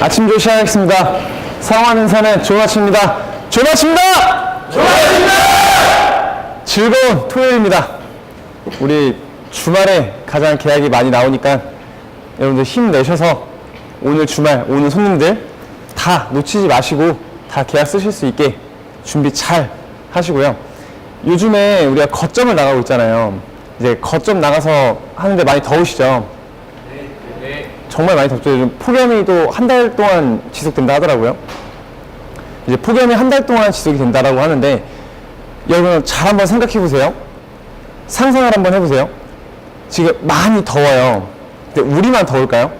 아침 조시 시작하겠습니다. 사랑하는 산의 좋은 아침입니다. 좋은 아침입니다! 좋은 아침입니다! 즐거운 토요일입니다. 우리 주말에 가장 계약이 많이 나오니까 여러분들 힘내셔서 오늘 주말 오는 손님들 다 놓치지 마시고 다 계약 쓰실 수 있게 준비 잘 하시고요. 요즘에 우리가 거점을 나가고 있잖아요. 이제 거점 나가서 하는데 많이 더우시죠? 정말 많이 덥죠. 요즘 폭염이 또 한 달 동안 지속된다 하더라고요. 이제 폭염이 한 달 동안 지속이 된다라고 하는데 여러분 잘 한번 생각해 보세요. 상상을 한번 해보세요. 지금 많이 더워요. 근데 우리만 더울까요?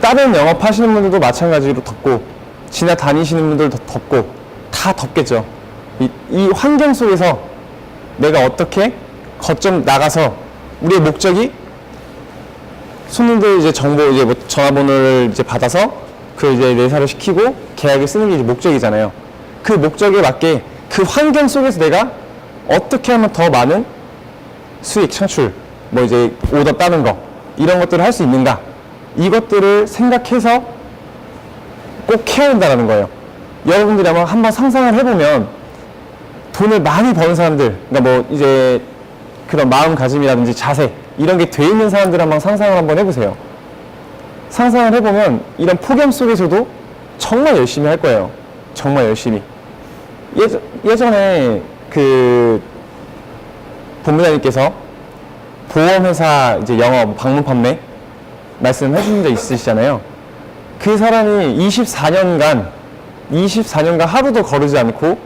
다른 영업하시는 분들도 마찬가지로 덥고 지나 다니시는 분들도 덥고 다 덥겠죠. 이, 이 환경 속에서 내가 어떻게 거점 나가서 우리의 목적이 손님들 이제 정보 이제 뭐 전화번호를 이제 받아서 그 이제 내사를 시키고 계약을 쓰는 게 이제 목적이잖아요. 그 목적에 맞게 그 환경 속에서 내가 어떻게 하면 더 많은 수익 창출, 뭐 이제 오더 따는 거 이런 것들을 할 수 있는가 이것들을 생각해서 꼭 해야 된다는 거예요. 여러분들이 아마 한번 상상을 해보면 돈을 많이 버는 사람들, 그러니까 뭐 이제 그런 마음가짐이라든지 자세 이런 게 돼 있는 사람들 한번 상상을 한번 해보세요. 상상을 해보면 이런 폭염 속에서도 정말 열심히 할 거예요. 정말 열심히. 예전, 예전에 그 본부장님께서 보험회사 이제 영업 방문 판매 말씀해 주신 적 있으시잖아요. 그 사람이 24년간 24년간 하루도 거르지 않고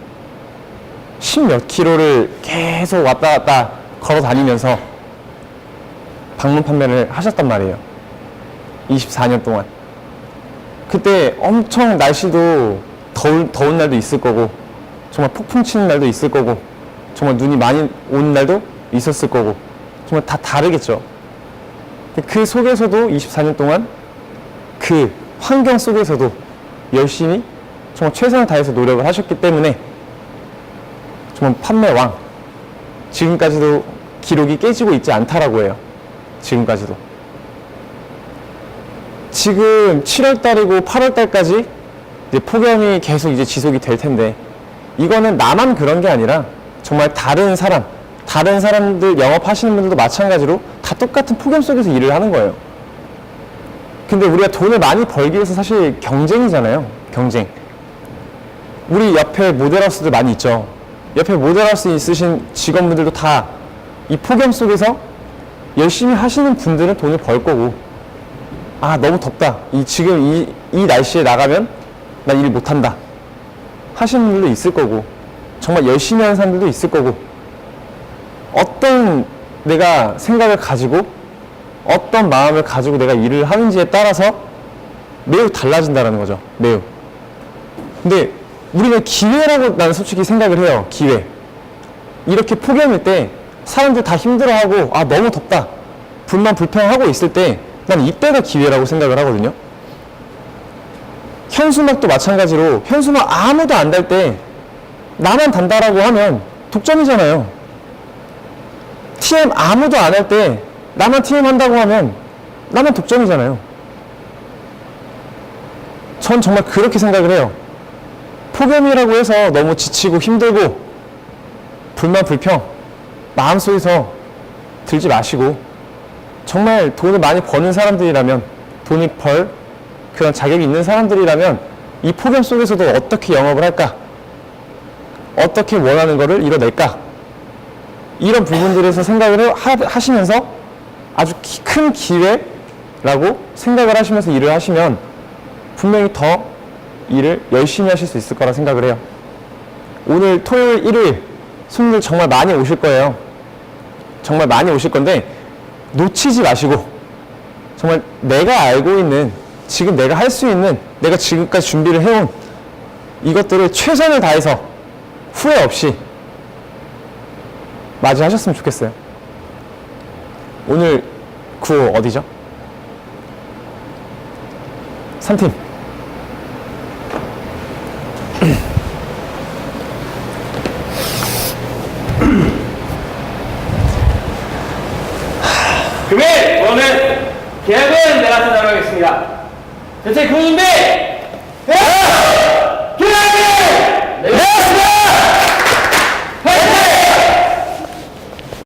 십몇 킬로를 계속 왔다 갔다 걸어 다니면서 방문 판매를 하셨단 말이에요. 24년 동안. 그때 엄청 날씨도 더운, 더운 날도 있을 거고, 정말 폭풍 치는 날도 있을 거고, 정말 눈이 많이 오는 날도 있었을 거고, 정말 다 다르겠죠. 그 속에서도 24년 동안 그 환경 속에서도 열심히 정말 최선을 다해서 노력을 하셨기 때문에 정말 판매왕, 지금까지도 기록이 깨지고 있지 않다라고 해요. 지금까지도. 지금 7월 달이고 8월 달까지 폭염이 계속 이제 지속이 될 텐데 이거는 나만 그런 게 아니라 정말 다른 사람, 다른 사람들 영업하시는 분들도 마찬가지로 다 똑같은 폭염 속에서 일을 하는 거예요. 근데 우리가 돈을 많이 벌기 위해서 사실 경쟁이잖아요. 경쟁. 우리 옆에 모델하우스들 많이 있죠. 옆에 모델하우스 있으신 직원분들도 다 이 폭염 속에서 열심히 하시는 분들은 돈을 벌 거고 아 너무 덥다. 이 지금 이, 이 날씨에 나가면 난 일 못한다. 하시는 분들도 있을 거고 정말 열심히 하는 사람들도 있을 거고 어떤 내가 생각을 가지고 어떤 마음을 가지고 내가 일을 하는지에 따라서 매우 달라진다는 거죠. 매우. 근데 우리는 기회라고 나는 솔직히 생각을 해요 기회. 이렇게 폭염일 때 사람들 다 힘들어하고 아 너무 덥다. 불만 불평하고 있을 때 난 이때가 기회라고 생각을 하거든요. 현수막도 마찬가지로 현수막 아무도 안 달 때 나만 단다라고 하면 독점이잖아요. TM 아무도 안 할 때 나만 TM 한다고 하면 나만 독점이잖아요. 전 정말 그렇게 생각을 해요. 폭염이라고 해서 너무 지치고 힘들고 불만 불평 마음속에서 들지 마시고 정말 돈을 많이 버는 사람들이라면 돈이 벌 그런 자격이 있는 사람들이라면 이 폭염 속에서도 어떻게 영업을 할까 어떻게 원하는 거를 이뤄낼까 이런 부분들에서 생각을 하, 하시면서 아주 기- 큰 기회라고 생각을 하시면서 일을 하시면 분명히 더 일을 열심히 하실 수 있을 거라 생각을 해요. 오늘 토요일, 일요일 손님들 정말 많이 오실 거예요. 정말 많이 오실 건데 놓치지 마시고 정말 내가 알고 있는 지금 내가 할 수 있는 내가 지금까지 준비를 해온 이것들을 최선을 다해서 후회 없이 맞이하셨으면 좋겠어요. 오늘 구호 어디죠? 3팀. 금일 오늘 계약은 내가 전달하겠습니다. 전체 군인들! 야!